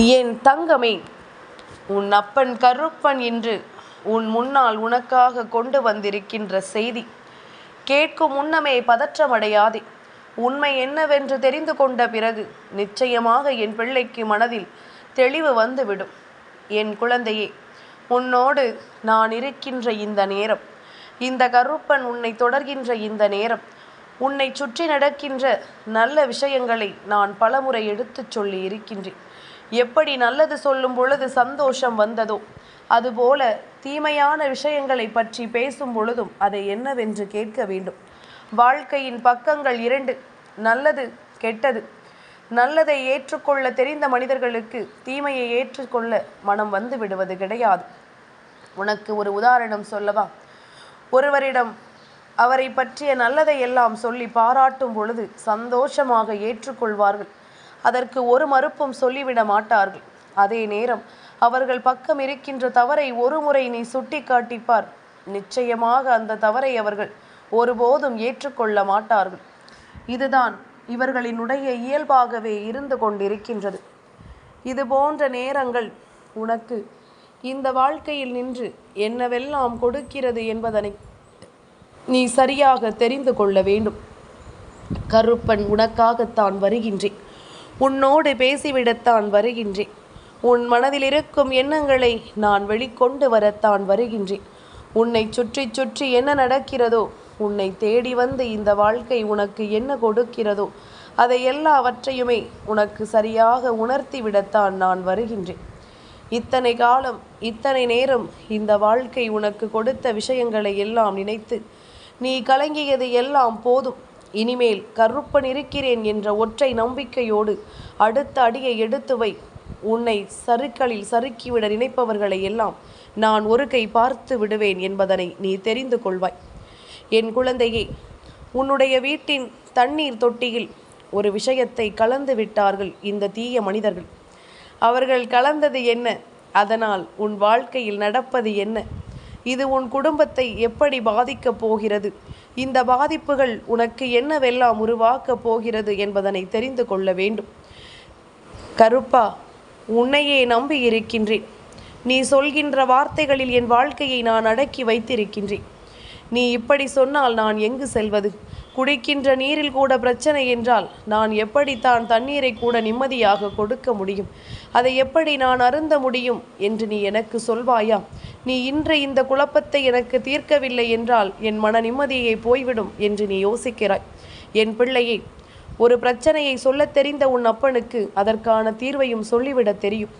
என் தங்கமே உன் அப்பன் கருப்பன் என்று உன் முன்னால் உனக்காக கொண்டு வந்திருக்கின்ற செய்தி கேட்கும் முன்னமே பதற்றமடையாதே. உண்மை என்னவென்று தெரிந்து கொண்ட பிறகு நிச்சயமாக என் பிள்ளைக்கு மனதில் தெளிவு வந்துவிடும். என் குழந்தையே உன்னோடு நான் இருக்கின்ற இந்த நேரம் இந்த கருப்பன் உன்னை தொடர்கின்ற இந்த நேரம் உன்னை சுற்றி நடக்கின்ற நல்ல விஷயங்களை நான் பலமுறை எடுத்துச் சொல்லி இருக்கின்றேன். எப்படி நல்லது சொல்லும் பொழுது சந்தோஷம் வந்ததோ அதுபோல தீமையான விஷயங்களை பற்றி பேசும் பொழுதும் அதை என்னவென்று கேட்க வேண்டும். வாழ்க்கையின் பக்கங்கள் இரண்டு நல்லது கெட்டது. நல்லதை ஏற்றுக்கொள்ள தெரிந்த மனிதர்களுக்கு தீமையை ஏற்றுக்கொள்ள மனம் வந்து விடுவது கிடையாது. உனக்கு ஒரு உதாரணம் சொல்லவா? ஒருவரிடம் அவரை பற்றிய நல்லதை எல்லாம் சொல்லி பாராட்டும் பொழுது சந்தோஷமாக ஏற்றுக்கொள்வார்கள். அதற்கு ஒரு மறுப்பும் சொல்லிவிட மாட்டார்கள். அதே நேரம் அவர்கள் பக்கம் இருக்கின்ற தவறை ஒரு முறை நீ சுட்டி காட்டிப்பார் நிச்சயமாக அந்த தவறை அவர்கள் ஒருபோதும் ஏற்றுக்கொள்ள மாட்டார்கள். இதுதான் இவர்களினுடைய இயல்பாகவே இருந்து கொண்டிருக்கின்றது. இது போன்ற நேரங்கள் உனக்கு இந்த வாழ்க்கையில் நின்று என்னவெல்லாம் கொடுக்கிறது என்பதனை நீ சரியாக தெரிந்து கொள்ள வேண்டும். கருப்பன் உனக்காகத்தான் வருகின்றேன். உன்னோடு பேசிவிடத்தான் வருகின்றேன். உன் மனதில் இருக்கும் எண்ணங்களை நான் வெளிக்கொண்டு வரத்தான் வருகின்றேன். உன்னை சுற்றி சுற்றி என்ன நடக்கிறதோ உன்னை தேடி வந்து இந்த வாழ்க்கை உனக்கு என்ன கொடுக்கிறதோ அதை எல்லாவற்றையுமே உனக்கு சரியாக உணர்த்தி விடத்தான் நான் வருகின்றேன். இத்தனை காலம் இத்தனை நேரம் இந்த வாழ்க்கை உனக்கு கொடுத்த விஷயங்களை எல்லாம் நினைத்து நீ கலங்கியது எல்லாம் போதும். இனிமேல் கருப்பன் இருக்கிறேன் என்ற ஒற்றை நம்பிக்கையோடு அடுத்த அடியை எடுத்து வை. உன்னை சறுக்களில் சறுக்கிவிட நினைப்பவர்களை எல்லாம் நான் ஒரு கை பார்த்து விடுவேன் என்பதனை நீ தெரிந்து கொள்வாய். என் குழந்தையே உன்னுடைய வீட்டின் தண்ணீர் தொட்டியில் ஒரு விஷயத்தை கலந்து விட்டார்கள் இந்த தீய மனிதர்கள். அவர்கள் கலந்தது என்ன? அதனால் உன் வாழ்க்கையில் நடப்பது என்ன? இது உன் குடும்பத்தை எப்படி பாதிக்கப் போகிறது? இந்த பாதிப்புகள் உனக்கு என்னவெல்லாம் உருவாக்கப் போகிறது என்பதனை தெரிந்து கொள்ள வேண்டும். கருப்பா உன்னையே நம்பி இருக்கின்றேன். நீ சொல்கின்ற வார்த்தைகளில் என் வாழ்க்கையை நான் அடக்கி வைத்திருக்கின்றேன். நீ இப்படி சொன்னால் நான் எங்கு செல்வது? குடிக்கின்ற நீரில் கூட பிரச்சனை என்றால் நான் எப்படித்தான் தண்ணீரை கூட நிம்மதியாக கொடுக்க முடியும்? அதை எப்படி நான் அருந்த முடியும் என்று நீ எனக்கு சொல்வாயா? நீ இன்று இந்த குழப்பத்தை எனக்கு தீர்க்கவில்லை என்றால் என் மன நிம்மதியை போய்விடும் என்று நீ யோசிக்கிறாய். என் பிள்ளையை ஒரு பிரச்சனையை சொல்லத் தெரிந்த உன் அப்பனுக்கு அதற்கான தீர்வையும் சொல்லிவிடத் தெரியும்.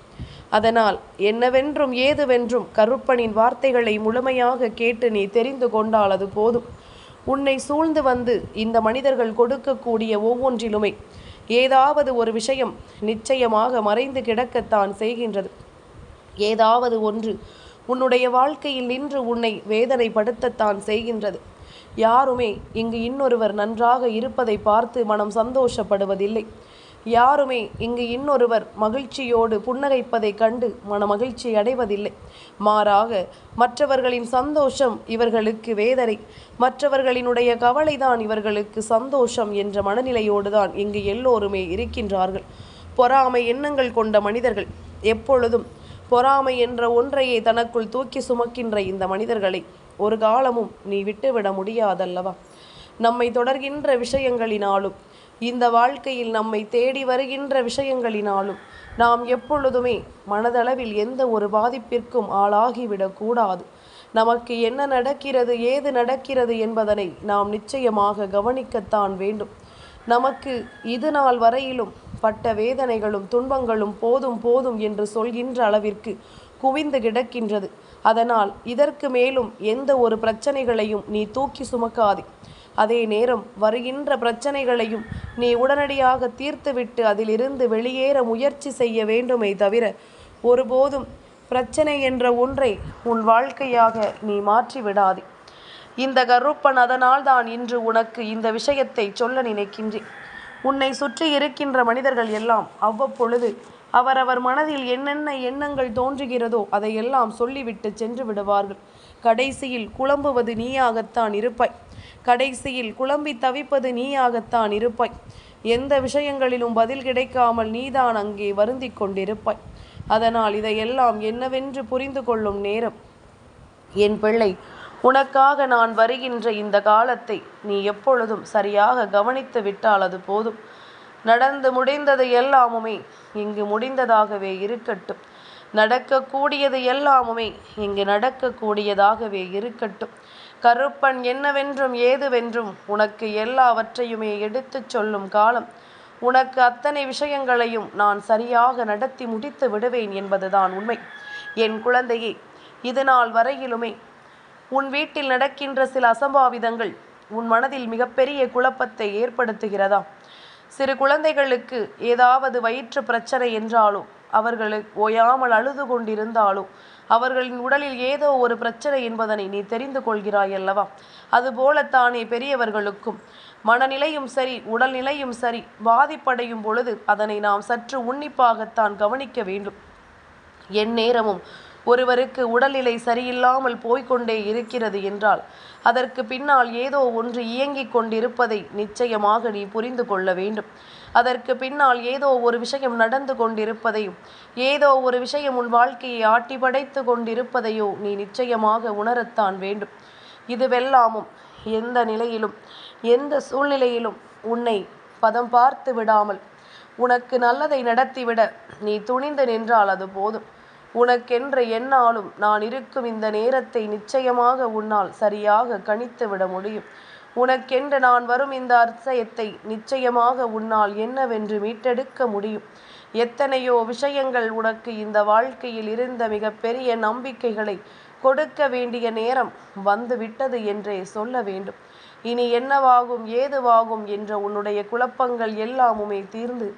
அதனால் என்னவென்றும் ஏதுவென்றும் கருப்பனின் வார்த்தைகளை முழுமையாக கேட்டு நீ தெரிந்து கொண்டால் அது போதும். உன்னை சூழ்ந்து வந்து இந்த மனிதர்கள் கொடுக்கக்கூடிய ஒவ்வொன்றிலுமே ஏதாவது ஒரு விஷயம் நிச்சயமாக மறைந்து கிடக்கத்தான் செய்கின்றது. ஏதாவது ஒன்று உன்னுடைய வாழ்க்கையில் நின்று உன்னை வேதனைப்படுத்தத்தான் செய்கின்றது. யாருமே இங்கு இன்னொருவர் நன்றாக இருப்பதை பார்த்து மனம் சந்தோஷப்படுவதில்லை. யாருமே இங்கு இன்னொருவர் மகிழ்ச்சியோடு புன்னகைப்பதைக் கண்டு மன மகிழ்ச்சி அடைவதில்லை. மாறாக மற்றவர்களின் சந்தோஷம் இவர்களுக்கு வேதனை. மற்றவர்களினுடைய கவலைதான் இவர்களுக்கு சந்தோஷம் என்ற மனநிலையோடு தான் இங்கு எல்லோருமே இருக்கின்றார்கள். பொறாமை எண்ணங்கள் கொண்ட மனிதர்கள் எப்பொழுதும் பொறாமை என்ற ஒன்றையே தனக்குள் தூக்கி சுமக்கின்ற இந்த மனிதர்களை ஒரு காலமும் நீ விட்டுவிட முடியாதல்லவா? நம்மை தொடர்கின்ற விஷயங்களினாலும் இந்த வாழ்க்கையில் நம்மை தேடி வருகின்ற விஷயங்களினாலும் நாம் எப்பொழுதுமே மனதளவில் எந்த ஒரு பாதிப்பிற்கும் ஆளாகிவிடக்கூடாது நமக்கு என்ன நடக்கிறது ஏது நடக்கிறது என்பதனை நாம் நிச்சயமாக கவனிக்கத்தான் வேண்டும். நமக்கு இது நாள் வரையிலும் பட்ட வேதனைகளும் துன்பங்களும் போதும் போதும் என்று சொல்கின்ற அளவிற்கு குவிந்து கிடக்கின்றது. அதனால் இதற்கு மேலும் எந்த ஒரு பிரச்சனைகளையும் நீ தூக்கி சுமக்காதே. அதே நேரம் வருகின்ற பிரச்சனைகளையும் நீ உடனடியாக தீர்த்துவிட்டு அதிலிருந்து வெளியேற முயற்சி செய்ய வேண்டுமே தவிர ஒருபோதும் பிரச்சனை என்ற ஒன்றை உன் வாழ்க்கையாக நீ மாற்றி விடாதே இந்த கருப்பன் அதனால் தான் இன்று உனக்கு இந்த விஷயத்தை சொல்ல நினைக்கின்றேன். உன்னை சுற்றி இருக்கின்ற மனிதர்கள் எல்லாம் அவ்வப்பொழுது அவரவர் மனதில் என்னென்ன எண்ணங்கள் தோன்றுகிறதோ அதையெல்லாம் சொல்லிவிட்டு சென்று விடுவார்கள். கடைசியில் குழம்புவது நீயாகத்தான் இருப்பாய். கடைசியில் குழம்பி தவிப்பது நீயாகத்தான் இருப்பாய். எந்த விஷயங்களிலும் பதில் கிடைக்காமல் நீதான் அங்கே வருந்தி கொண்டிருப்பாய். அதனால் இதையெல்லாம் என்னவென்று புரிந்து கொள்ளும் நேரம். என் பிள்ளை உனக்காக நான் வருகின்ற இந்த காலத்தை நீ எப்பொழுதும் சரியாக கவனித்து விட்டால் அது போதும். நடந்து முடிந்தது எல்லாமுமே இங்கு முடிந்ததாகவே இருக்கட்டும். நடக்கக்கூடியது எல்லாமுமே இங்கு நடக்கக்கூடியதாகவே இருக்கட்டும். கருப்பன் என்னவென்றும் ஏதுவென்றும் உனக்கு எல்லாவற்றையுமே எடுத்துச் சொல்லும் காலம். உனக்கு அத்தனை விஷயங்களையும் நான் சரியாக நடத்தி முடித்து விடுவேன் என்பதுதான் உண்மை. என் குழந்தையே இது நாள் வரையிலுமே உன் வீட்டில் நடக்கின்ற சில அசம்பாவிதங்கள் உன் மனதில் மிகப்பெரிய குழப்பத்தை ஏற்படுத்துகிறதா? சிறு குழந்தைகளுக்கு ஏதாவது வயிற்று பிரச்சனை என்றாலோ அவர்களுக்கு ஓயாமல் அழுது கொண்டிருந்தாலோ அவர்களின் உடலில் ஏதோ ஒரு பிரச்சனை என்பதனை நீ தெரிந்து கொள்கிறாய் அல்லவா? அதுபோலத்தானே பெரியவர்களுக்கும். மனநிலையும் சரி உடல்நிலையும் சரி பாதிப்படையும் பொழுது அதனை நாம் சற்று உன்னிப்பாகத்தான் கவனிக்க வேண்டும். என் நேரமும் ஒருவருக்கு உடல்நிலை சரியில்லாமல் போய்க்கொண்டே இருக்கிறது என்றால் அதற்கு பின்னால் ஏதோ ஒன்று இயங்கிக் கொண்டிருப்பதை நிச்சயமாக நீ புரிந்து கொள்ள வேண்டும். அதற்கு பின்னால் ஏதோ ஒரு விஷயம் நடந்து கொண்டிருப்பதையும் ஏதோ ஒரு விஷயம் உன் வாழ்க்கையை ஆட்டி படைத்து கொண்டிருப்பதையோ நீ நிச்சயமாக உணரத்தான் வேண்டும். இதுவெல்லாமும் எந்த நிலையிலும் எந்த சூழ்நிலையிலும் உன்னை பதம் பார்த்து விடாமல் உனக்கு நல்லதை நடத்திவிட நீ துணிந்து நின்றால் அது போதும். உனக்கென்று என்னாலும் நான் இருக்கும் இந்த நேரத்தை நிச்சயமாக உன்னால் சரியாக கணித்து விட முடியும். உனக்கென்று நான் வரும் இந்த அர்த்தயத்தை நிச்சயமாக உன்னால் என்னவென்று மீட்டெடுக்க முடியும். எத்தனையோ விஷயங்கள் உனக்கு இந்த வாழ்க்கையில் இருந்த மிகப்பெரிய நம்பிக்கைகளை கொடுக்க வேண்டிய நேரம் வந்துவிட்டது என்றே சொல்ல வேண்டும். இனி என்னவாகும் ஏதுவாகும் என்ற உன்னுடைய குழப்பங்கள் எல்லாமுமே தீர்ந்து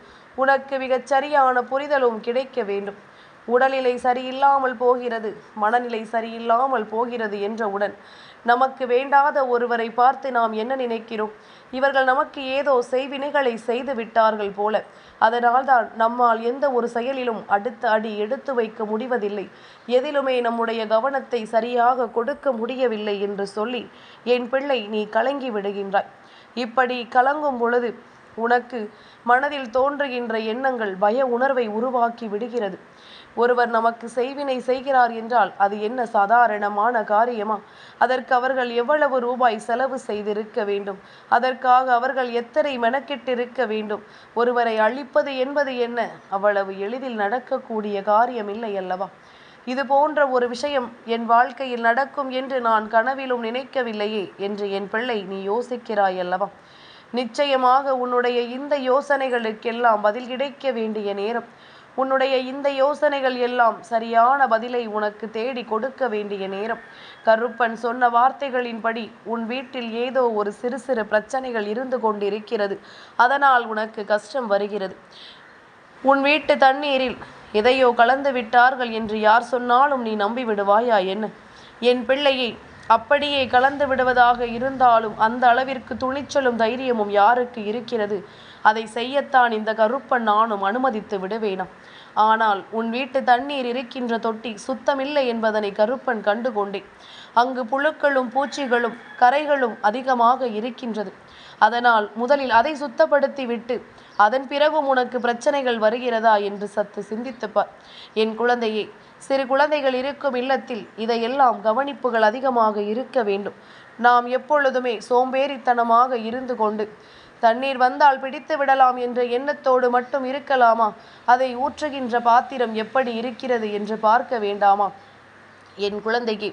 உனக்கு மிகச் சரியான புரிதலும் கிடைக்க வேண்டும். உடல்நிலை சரியில்லாமல் போகிறது மனநிலை சரியில்லாமல் போகிறது என்றவுடன் நமக்கு வேண்டாத ஒருவரை பார்த்து நாம் என்ன நினைக்கிறோம்? இவர்கள் நமக்கு ஏதோ செய்வினைகளை செய்து விட்டார்கள் போல. அதனால்தான் நம்மால் எந்த ஒரு செயலிலும் அடுத்த அடி எடுத்து வைக்க முடிவதில்லை. எதிலுமே நம்முடைய கவனத்தை சரியாக கொடுக்க முடியவில்லை என்று சொல்லி என் பிள்ளை நீ கலங்கி விடுகின்றாய். இப்படி கலங்கும் பொழுது உனக்கு மனதில் தோன்றுகின்ற எண்ணங்கள் பய உணர்வை உருவாக்கி விடுகிறது. ஒருவர் நமக்கு செய்வினை செய்கிறார் என்றால் அது என்ன சாதாரணமான காரியமா? அதற்கு அவர்கள் எவ்வளவு ரூபாய் செலவு செய்திருக்க வேண்டும்? அதற்காக அவர்கள் எத்தனை மெனக்கெட்டிருக்க வேண்டும்? ஒருவரை அழிப்பது என்பது என்ன? அவ்வளவு எளிதில் நடக்கக்கூடிய காரியம் இல்லை அல்லவா? இது போன்ற ஒரு விஷயம் என் வாழ்க்கையில் நடக்கும் என்று நான் கனவிலும் நினைக்கவில்லையே என்று என் பிள்ளை நீ யோசிக்கிறாய் அல்லவா? நிச்சயமாக உன்னுடைய இந்த யோசனைகளுக்கெல்லாம் பதில் கிடைக்க வேண்டிய நேரம். உன்னுடைய இந்த யோசனைகள் எல்லாம் சரியான பதிலை உனக்கு தேடி கொடுக்க வேண்டிய நேரம். கருப்பன் சொன்ன வார்த்தைகளின்படி உன் வீட்டில் ஏதோ ஒரு சிறு சிறு பிரச்சனைகள் இருந்து கொண்டிருக்கிறது. அதனால் உனக்கு கஷ்டம் வருகிறது. உன் வீட்டு தண்ணீரில் எதையோ கலந்து விட்டார்கள் என்று யார் சொன்னாலும் நீ நம்பி விடுவாயா என்ன? என் பிள்ளையை அப்படியே கலந்து விடுவதாக இருந்தாலும் அந்த அளவிற்கு துணிச்சலும் தைரியமும் யாருக்கு இருக்கிறது? அதை செய்யத்தான் இந்த கருப்பன் நானும் அனுமதித்து விடுவேனா ஆனால் உன் வீட்டு தண்ணீர் இருக்கின்ற தொட்டி சுத்தமில்லை என்பதனை கருப்பன் கண்டுகொண்டேன் அங்கு புழுக்களும் பூச்சிகளும் கரைகளும் அதிகமாக இருக்கின்றது. அதனால் முதலில் அதை சுத்தப்படுத்தி விட்டு அதன் பிறகும் உனக்கு பிரச்சனைகள் வருகிறதா என்று சத்து சிந்தித்துப்பார் என் குழந்தையே சிறு குழந்தைகள் இருக்கும் இல்லத்தில் இதையெல்லாம் கவனிப்புகள் அதிகமாக இருக்க வேண்டும். நாம் எப்பொழுதுமே சோம்பேறித்தனமாக இருந்து கொண்டு தண்ணீர் வந்தால் பிடித்து விடலாம் என்ற எண்ணத்தோடு மட்டும் இருக்கலாமா? அதை ஊற்றுகின்ற பாத்திரம் எப்படி இருக்கிறது என்று பார்க்க வேண்டாமா? என் குழந்தைக்கு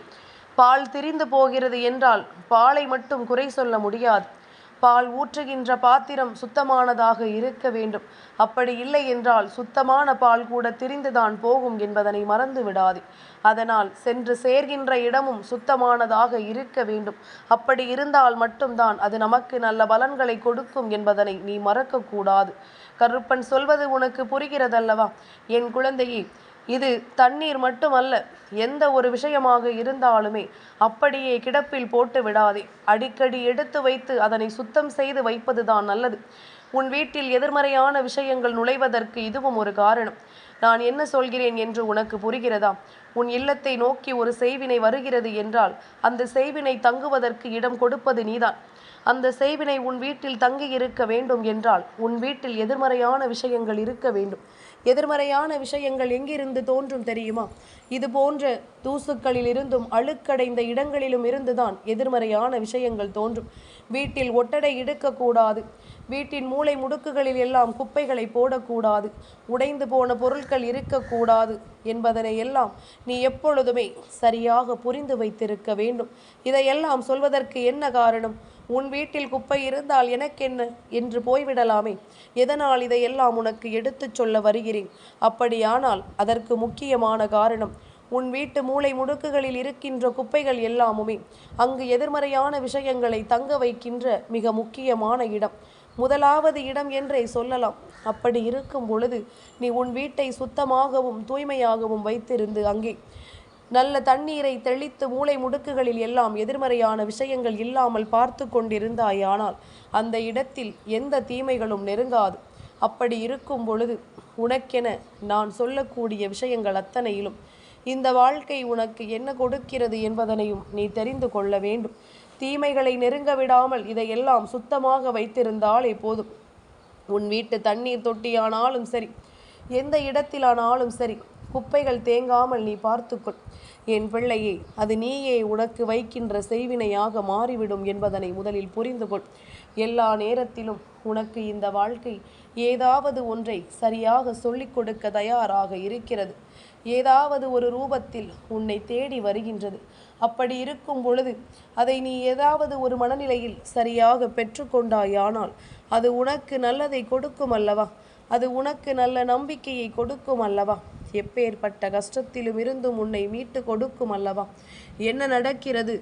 பால் திரிந்து போகிறது என்றால் பாலை மட்டும் குறை சொல்ல முடியாது. பால் ஊற்றுகின்ற பாத்திரம் சுத்தமானதாக இருக்க வேண்டும். அப்படி இல்லை என்றால் சுத்தமான பால் கூட திரிந்துதான் போகும் என்பதனை மறந்து விடாதே. அதனால் சென்று சேர்கின்ற இடமும் சுத்தமானதாக இருக்க வேண்டும். அப்படி இருந்தால் மட்டும்தான் அது நமக்கு நல்ல பலன்களை கொடுக்கும் என்பதனை நீ மறக்கக்கூடாது. கருப்பன் சொல்வது உனக்கு புரிகிறதல்லவா? என் குழந்தையே இது தண்ணீர் மட்டுமல்ல எந்த ஒரு விஷயமாக இருந்தாலுமே அப்படியே கிடப்பில் போட்டு விடாதே. அடிக்கடி எடுத்து வைத்து அதனை சுத்தம் செய்து வைப்பதுதான் நல்லது. உன் வீட்டில் எதிர்மறையான விஷயங்கள் நுழைவதற்கு இதுவும் ஒரு காரணம். நான் என்ன சொல்கிறேன் என்று உனக்கு புரிகிறதா? உன் இல்லத்தை நோக்கி ஒரு செய்வினை வருகிறது என்றால் அந்த செய்வினை தங்குவதற்கு இடம் கொடுப்பது நீதான். அந்த செய்வினை உன் வீட்டில் தங்கி இருக்க வேண்டும் என்றால் உன் வீட்டில் எதிர்மறையான விஷயங்கள் இருக்க வேண்டும். எதிர்மறையான விஷயங்கள் எங்கிருந்து தோன்றும் தெரியுமா? இது போன்ற தூசுக்களில் இருந்தும் அழுக்கடைந்த இடங்களிலும் இருந்துதான் எதிர்மறையான விஷயங்கள் தோன்றும். வீட்டில் ஒட்டடை எடுக்கக்கூடாது வீட்டின் மூளை முடுக்குகளில் எல்லாம் குப்பைகளை போடக்கூடாது. உடைந்து போன பொருட்கள் இருக்கக்கூடாது என்பதனை எல்லாம் நீ எப்பொழுதுமே சரியாக புரிந்து வைத்திருக்க வேண்டும். இதையெல்லாம் சொல்வதற்கு என்ன காரணம்? உன் வீட்டில் குப்பை இருந்தால் எனக்கென்ன? என்று போய்விடலாமே. எதனால் இதையெல்லாம் உனக்கு எடுத்துச் சொல்ல வருகிறேன்? அப்படியானால் அதற்கு முக்கியமான காரணம் உன் வீட்டு மூளை முடுக்குகளில் இருக்கின்ற குப்பைகள் எல்லாமுமே அங்கு எதிர்மறையான விஷயங்களை தங்க வைக்கின்ற மிக முக்கியமான இடம். முதலாவது இடம் என்றே சொல்லலாம். அப்படி இருக்கும் பொழுது நீ உன் வீட்டை சுத்தமாகவும் தூய்மையாகவும் வைத்திருந்து அங்கே நல்ல தண்ணீரை தெளித்து மூளை முடுக்குகளில் எல்லாம் எதிர்மறையான விஷயங்கள் இல்லாமல் பார்த்து கொண்டிருந்தாயானால் அந்த இடத்தில் எந்த தீமைகளும் நெருங்காது. அப்படி இருக்கும் பொழுது உனக்கென நான் சொல்லக்கூடிய விஷயங்கள் அத்தனையிலும் இந்த வாழ்க்கை உனக்கு என்ன கொடுக்கிறது என்பதனையும் நீ தெரிந்து கொள்ள வேண்டும். தீமைகளை நெருங்க விடாமல் இதையெல்லாம் சுத்தமாக வைத்திருந்தாலே போதும். உன் வீட்டு தண்ணீர் தொட்டியானாலும் சரி எந்த இடத்திலானாலும் சரி குப்பைகள் தேங்காமல் நீ பார்த்துக்கொள். என் பிள்ளையே அது நீயே உனக்கு வைக்கின்ற செய்வினையாக மாறிவிடும் என்பதனை முதலில் புரிந்து கொள். எல்லா நேரத்திலும் உனக்கு இந்த வாழ்க்கை ஏதாவது ஒன்றை சரியாக சொல்லிக் கொடுக்க தயாராக இருக்கிறது. ஏதாவது ஒரு ரூபத்தில் உன்னை தேடி வருகின்றது. அப்படி இருக்கும் பொழுது அதை நீ ஏதாவது ஒரு மனநிலையில் சரியாக பெற்றுக்கொண்டாயானால் அது உனக்கு நல்லதை கொடுக்கும் அல்லவா? அது உனக்கு நல்ல நம்பிக்கையை கொடுக்கும் அல்லவா? எப்பேற்பட்ட கஷ்டத்திலும் இருந்தும் உன்னை மீட்டு கொடுக்கும் அல்லவா? என்ன நடக்கிறது?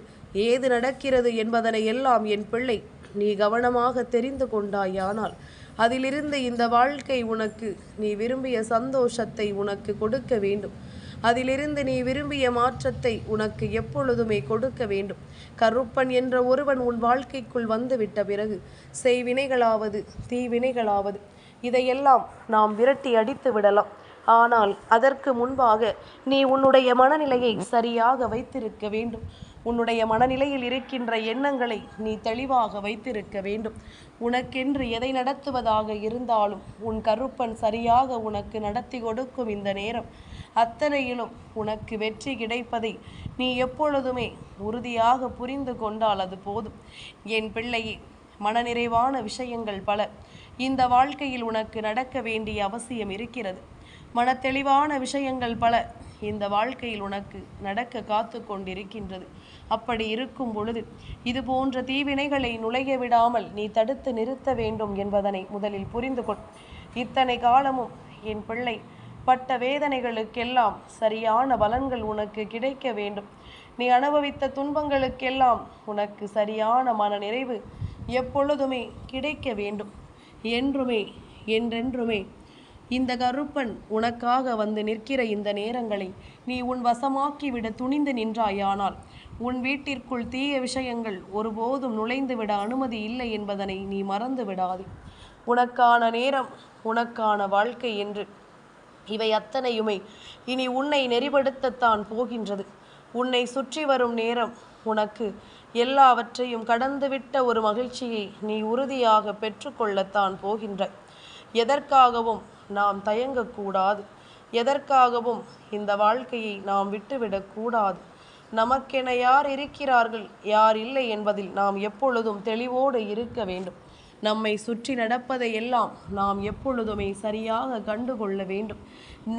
ஏது நடக்கிறது என்பதனை எல்லாம் என் பிள்ளை நீ கவனமாக தெரிந்து கொண்டாயானால் அதிலிருந்து இந்த வாழ்க்கை உனக்கு நீ விரும்பிய சந்தோஷத்தை உனக்கு கொடுக்க வேண்டும். அதிலிருந்து நீ விரும்பிய மாற்றத்தை உனக்கு எப்பொழுதுமே கொடுக்க வேண்டும். கருப்பன் என்ற ஒருவன் உன் வாழ்க்கைக்குள் வந்துவிட்ட பிறகு செய்வினைகளாவது தீவினைகளாவது இதையெல்லாம் நாம் விரட்டி அடித்து விடலாம். ஆனால் அதற்கு முன்பாக நீ உன்னுடைய மனநிலையை சரியாக வைத்திருக்க வேண்டும். உன்னுடைய மனநிலையில் இருக்கின்ற எண்ணங்களை நீ தெளிவாக வைத்திருக்க வேண்டும். உனக்கென்று எதை நடத்துவதாக இருந்தாலும் உன் கருப்பன் சரியாக உனக்கு நடத்தி கொடுக்கும் இந்த நேரம். அத்தனையிலும் உனக்கு வெற்றி கிடைப்பதை நீ எப்பொழுதுமே உறுதியாக புரிந்து கொண்டால் அது போதும். என் பிள்ளையே மனநிறைவான விஷயங்கள் பல. இந்த வாழ்க்கையில் உனக்கு நடக்க வேண்டிய அவசியம் இருக்கிறது. மனத்தெளிவான விஷயங்கள் பல. இந்த வாழ்க்கையில் உனக்கு நடக்க காத்து கொண்டிருக்கின்றது. அப்படி இருக்கும் பொழுது இது போன்ற தீவினைகளை நுழைய விடாமல் நீ தடுத்து நிறுத்த வேண்டும் என்பதனை முதலில் புரிந்து கொள். இத்தனை காலமும் என் பிள்ளை பட்ட வேதனைகளுக்கெல்லாம் சரியான பலன்கள் உனக்கு கிடைக்க வேண்டும். நீ அனுபவித்த துன்பங்களுக்கெல்லாம் உனக்கு சரியான மன நிறைவு எப்பொழுதுமே கிடைக்க வேண்டும். என்றுமே என்றென்றுமே இந்த கருப்பன் உனக்காக வந்து நிற்கிற இந்த நேரங்களை நீ உன் வசமாக்கிவிட துணிந்து நின்றாயானால் உன் வீட்டிற்குள் தீய விஷயங்கள் ஒருபோதும் நுழைந்துவிட அனுமதி இல்லை என்பதனை நீ மறந்து விடாது. உனக்கான நேரம் உனக்கான வாழ்க்கை என்று இவை அத்தனையுமே இனி உன்னை நெறிப்படுத்தத்தான் போகின்றது. உன்னை சுற்றி வரும் நேரம் உனக்கு எல்லாவற்றையும் கடந்துவிட்ட ஒரு மகிழ்ச்சியை நீ உறுதியாக பெற்றுக்கொள்ளத்தான் போகின்றாய் எதற்காகவும் நாம் தயங்கக்கூடாது. எதற்காகவும் இந்த வாழ்க்கையை நாம் விட்டுவிடக்கூடாது. நமக்கென யார் இருக்கிறார்கள் யார் இல்லை என்பதில் நாம் எப்பொழுதும் தெளிவோடு இருக்க வேண்டும். நம்மை சுற்றி நடப்பதை எல்லாம் நாம் எப்பொழுதுமே சரியாக கண்டுகொள்ள வேண்டும்.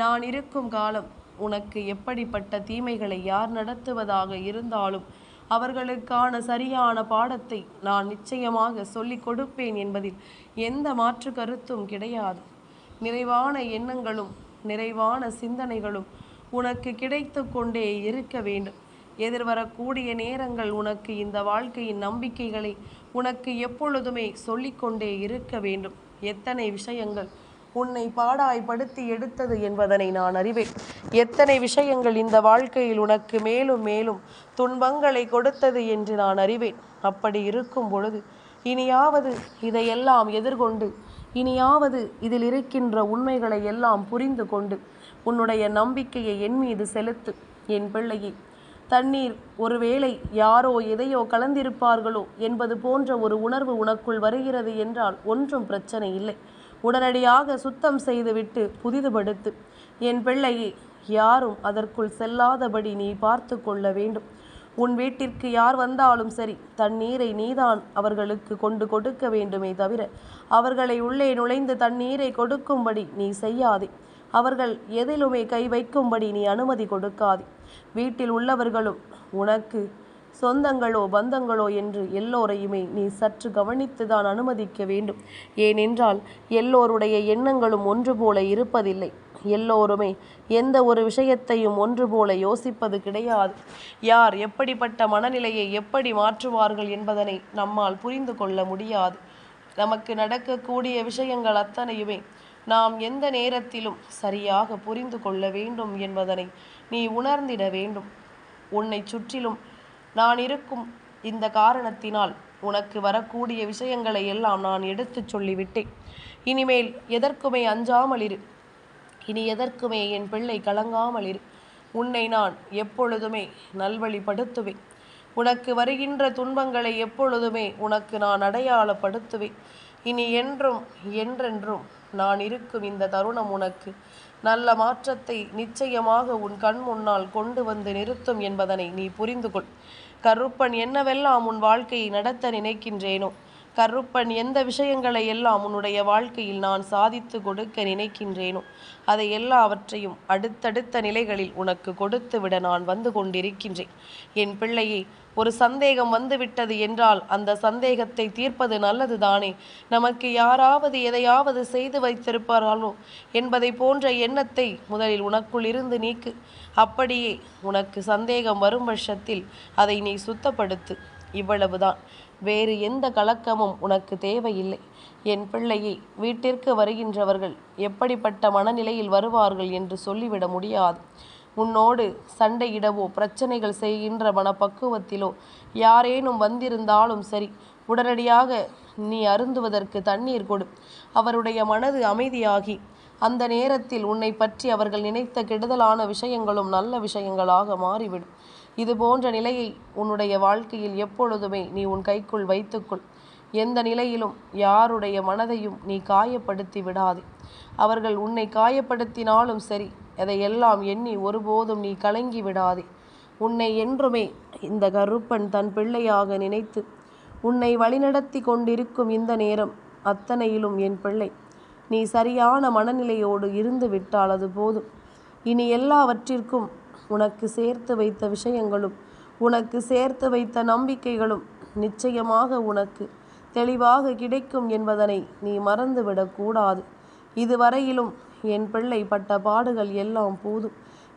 நான் இருக்கும் காலம் உனக்கு எப்படிப்பட்ட தீமைகளை யார் நடத்துவதாக இருந்தாலும் அவர்களுக்கான சரியான பாடத்தை நான் நிச்சயமாக சொல்லிக் கொடுப்பேன் என்பதில் எந்த மாற்று கருத்தும் கிடையாது. நிறைவான எண்ணங்களும் நிறைவான சிந்தனைகளும் உனக்கு கிடைத்து கொண்டே இருக்க வேண்டும். எதிர்வரக்கூடிய நேரங்கள் உனக்கு இந்த வாழ்க்கையின் நம்பிக்கைகளை உனக்கு எப்பொழுதுமே சொல்லிக்கொண்டே இருக்க வேண்டும். எத்தனை விஷயங்கள் உன்னை பாடாய்படுத்தி எடுத்தது என்பதனை நான் அறிவேன். எத்தனை விஷயங்கள் இந்த வாழ்க்கையில் உனக்கு மேலும் மேலும் துன்பங்களை கொடுத்தது என்று நான் அறிவேன். அப்படி இருக்கும் பொழுது இனியாவது இதையெல்லாம் எதிர்கொண்டு இனியாவது இதில் இருக்கின்ற உண்மைகளை எல்லாம் புரிந்து கொண்டு உன்னுடைய நம்பிக்கையை என் மீது செலுத்து. என் பிள்ளையை தண்ணீர். ஒருவேளை யாரோ எதையோ கலந்திருப்பார்களோ என்பது போன்ற ஒரு உணர்வு உனக்குள் வருகிறது என்றால் ஒன்றும் பிரச்சனை இல்லை. உடனடியாக சுத்தம் செய்துவிட்டு புதிதுபடுத்து என் பிள்ளையே யாரும் அதற்குள் செல்லாதபடி நீ பார்த்து கொள்ள வேண்டும். உன் வீட்டிற்கு யார் வந்தாலும் சரி தண்ணீரை நீதான் அவர்களுக்கு கொண்டு கொடுக்க வேண்டுமே தவிர அவர்களை உள்ளே நுழைந்து தண்ணீரை கொடுக்கும்படி நீ செய்யாதே. அவர்கள் எதிலுமே கை வைக்கும்படி நீ அனுமதி கொடுக்காதே. வீட்டில் உள்ளவர்களும் உனக்கு சொந்தங்களோ பந்தங்களோ என்று எல்லோரையுமே நீ சற்று கவனித்துதான் அனுமதிக்க வேண்டும். ஏனென்றால் எல்லோருடைய எண்ணங்களும் ஒன்று போல இருப்பதில்லை. எல்லோருமே எந்த ஒரு விஷயத்தையும் ஒன்று போல யோசிப்பது கிடையாது. யார் எப்படிப்பட்ட மனநிலையை எப்படி மாற்றுவார்கள் என்பதனை நம்மால் புரிந்து கொள்ள முடியாது. நமக்கு நடக்கக்கூடிய விஷயங்கள் அத்தனையுமே நாம் எந்த நேரத்திலும் சரியாக புரிந்து கொள்ள வேண்டும் என்பதனை நீ உணர்ந்திட வேண்டும். உன்னை சுற்றிலும் நான் இருக்கும் இந்த காரணத்தினால் உனக்கு வரக்கூடிய விஷயங்களை எல்லாம் நான் எடுத்துச் சொல்லிவிட்டேன். இனிமேல் எதற்குமே அஞ்சாமல் இரு இனி எதற்குமே என் பிள்ளை கலங்காமல் இரு உன்னை நான் எப்பொழுதுமே நல்வழிப்படுத்துவேன். உனக்கு வருகின்ற துன்பங்களை எப்பொழுதுமே உனக்கு நான் அடையாளப்படுத்துவேன். இனி என்றும் என்றென்றும் நான் இருக்கும் இந்த தருணம் உனக்கு. நல்ல மாற்றத்தை நிச்சயமாக உன் கண் முன்னால் கொண்டு வந்து நிறுத்தும் என்பதனை நீ புரிந்து கொள் கருப்பன் என்னவெல்லாம் உன் வாழ்க்கையை நடத்த நினைக்கின்றேனோ? கருப்பன் எந்த விஷயங்களை எல்லாம் உன்னுடைய வாழ்க்கையில் நான் சாதித்து கொடுக்க நினைக்கின்றேனோ அதை எல்லாவற்றையும் அடுத்தடுத்த நிலைகளில் உனக்கு கொடுத்து விட நான் வந்து கொண்டிருக்கின்றேன். என் பிள்ளையை ஒரு சந்தேகம் வந்துவிட்டது என்றால் அந்த சந்தேகத்தை தீர்ப்பது நல்லது தானே நமக்கு யாராவது எதையாவது செய்து வைத்திருப்பார்களோ என்பதை போன்ற எண்ணத்தை முதலில் உனக்குள் இருந்து நீக்கு. அப்படியே உனக்கு சந்தேகம் வரும் பட்சத்தில் அதை நீ சுத்தப்படுத்து. இவ்வளவுதான். வேறு எந்த கலக்கமும் உனக்கு தேவையில்லை. என் பிள்ளையை வீட்டிற்கு வருகின்றவர்கள் எப்படிப்பட்ட மனநிலையில் வருவார்கள் என்று சொல்லிவிட முடியாது. உன்னோடு சண்டையிடவோ பிரச்சனைகள் செய்கின்ற மனப்பக்குவத்திலோ யாரேனும் வந்திருந்தாலும் சரி உடனடியாக நீ அருந்துவதற்கு தண்ணீர் கொடு. அவருடைய மனது அமைதியாகி அந்த நேரத்தில் உன்னை பற்றி அவர்கள் நினைத்த கெடுதலான விஷயங்களும் நல்ல விஷயங்களாக மாறிவிடும். இது போன்ற நிலையை உன்னுடைய வாழ்க்கையில் எப்பொழுதுமே நீ உன் கைக்குள் வைத்துக்கொள். எந்த நிலையிலும் யாருடைய மனதையும் நீ காயப்படுத்தி விடாதே. அவர்கள் உன்னை காயப்படுத்தினாலும் சரி அதையெல்லாம் எண்ணி ஒருபோதும் நீ கலங்கி விடாதே. உன்னை என்றுமே இந்த கருப்பன் தன் பிள்ளையாக நினைத்து உன்னை வழிநடத்தி கொண்டிருக்கும் இந்த நேரம் அத்தனையிலும் என் பிள்ளை. நீ சரியான மனநிலையோடு இருந்து விட்டால் அது போதும். இனி எல்லாவற்றிற்கும் உனக்கு சேர்த்து வைத்த விஷயங்களும் உனக்கு சேர்த்து வைத்த நம்பிக்கைகளும் நிச்சயமாக உனக்கு தெளிவாக கிடைக்கும் என்பதனை நீ மறந்துவிடக்கூடாது இதுவரையிலும் என் பிள்ளை பட்ட பாடுகள் எல்லாம் போதும்.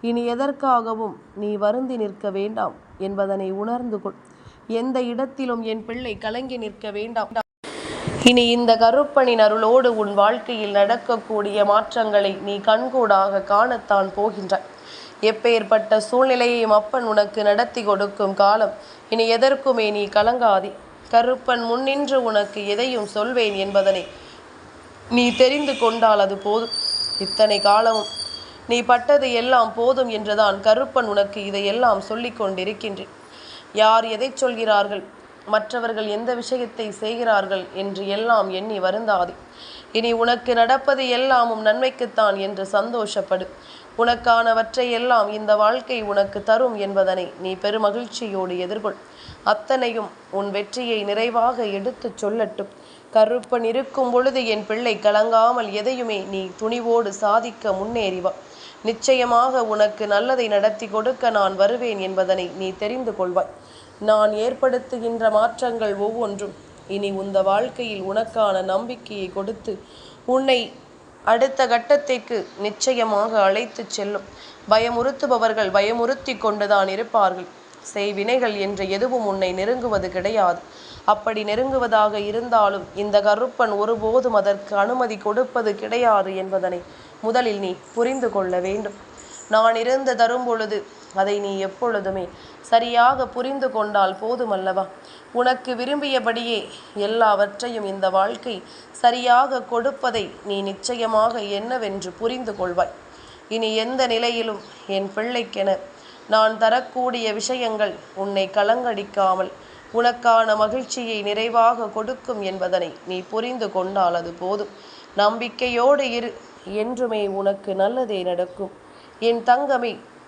இனி எதற்காகவும் நீ வருந்தி நிற்க வேண்டாம் என்பதனை உணர்ந்து கொள். எந்த இடத்திலும் என் பிள்ளை கலங்கி நிற்க வேண்டாம். இனி இந்த கருப்பனின் அருளோடு உன் வாழ்க்கையில் நடக்கக்கூடிய மாற்றங்களை நீ கண்கூடாக காணத்தான் போகின்றாய். எப்பேற்பட்ட சூழ்நிலையையும் அப்பன் உனக்கு நடத்தி கொடுக்கும் காலம். இனி எதற்குமே நீ கலங்காதே. கருப்பன் முன்னின்று உனக்கு எதையும் சொல்வேன் என்பதனை நீ தெரிந்து கொண்டால் அது போதும். இத்தனை காலமும் நீ பட்டது எல்லாம் போதும் என்றுதான் கருப்பன் உனக்கு இதையெல்லாம் சொல்லிக் கொண்டிருக்கின்றேன். யார் எதை சொல்கிறார்கள்? மற்றவர்கள் எந்த விஷயத்தை செய்கிறார்கள் என்று எல்லாம் எண்ணி வருந்தாதே. இனி உனக்கு நடப்பது எல்லாமும் நன்மைக்குத்தான் என்று சந்தோஷப்படு. உனக்கானவற்றை எல்லாம் இந்த வாழ்க்கை உனக்கு தரும் என்பதனை நீ பெருமகிழ்ச்சியோடு எதிர்கொள். அத்தனையும் உன் வெற்றியை நிறைவாக எடுத்துச் சொல்லட்டும். கருப்பன் இருக்கும் பொழுது என் பிள்ளை கலங்காமல் எதையுமே நீ துணிவோடு சாதிக்க முன்னேறிவா நிச்சயமாக உனக்கு நல்லதை நடத்தி கொடுக்க நான் வருவேன் என்பதனை நீ தெரிந்து கொள்வாய். நான் ஏற்படுத்துகின்ற மாற்றங்கள் ஒவ்வொன்றும். இனி உந்த வாழ்க்கையில் உனக்கான நம்பிக்கையை கொடுத்து உன்னை அடுத்த கட்டத்திற்கு நிச்சயமாக அழைத்துச் செல்லும். பயமுறுத்துபவர்கள் பயமுறுத்தி கொண்டுதான் இருப்பார்கள். செய்வினைகள் என்று எதுவும் உன்னை நெருங்குவது கிடையாது. அப்படி நெருங்குவதாக இருந்தாலும் இந்த கருப்பன் ஒருபோதும் அதற்கு அனுமதி கொடுப்பது கிடையாது என்பதனை முதலில் நீ புரிந்து கொள்ள வேண்டும். நான் இருந்து தரும் பொழுது அதை நீ எப்பொழுதுமே சரியாக புரிந்து கொண்டால் போதுமல்லவா? உனக்கு விரும்பியபடியே எல்லாவற்றையும் இந்த வாழ்க்கை சரியாக கொடுப்பதை நீ நிச்சயமாக என்னவென்று புரிந்து கொள்வாய். இனி எந்த நிலையிலும் என் பிள்ளைக்கென நான் தரக்கூடிய விஷயங்கள் உன்னை கலங்கடிக்காமல் உனக்கான மகிழ்ச்சியை நிறைவாக கொடுக்கும் என்பதனை நீ புரிந்து கொண்டால் அது போதும். நம்பிக்கையோடு இரு. என்றுமே உனக்கு நல்லதே நடக்கும். என் தங்கமே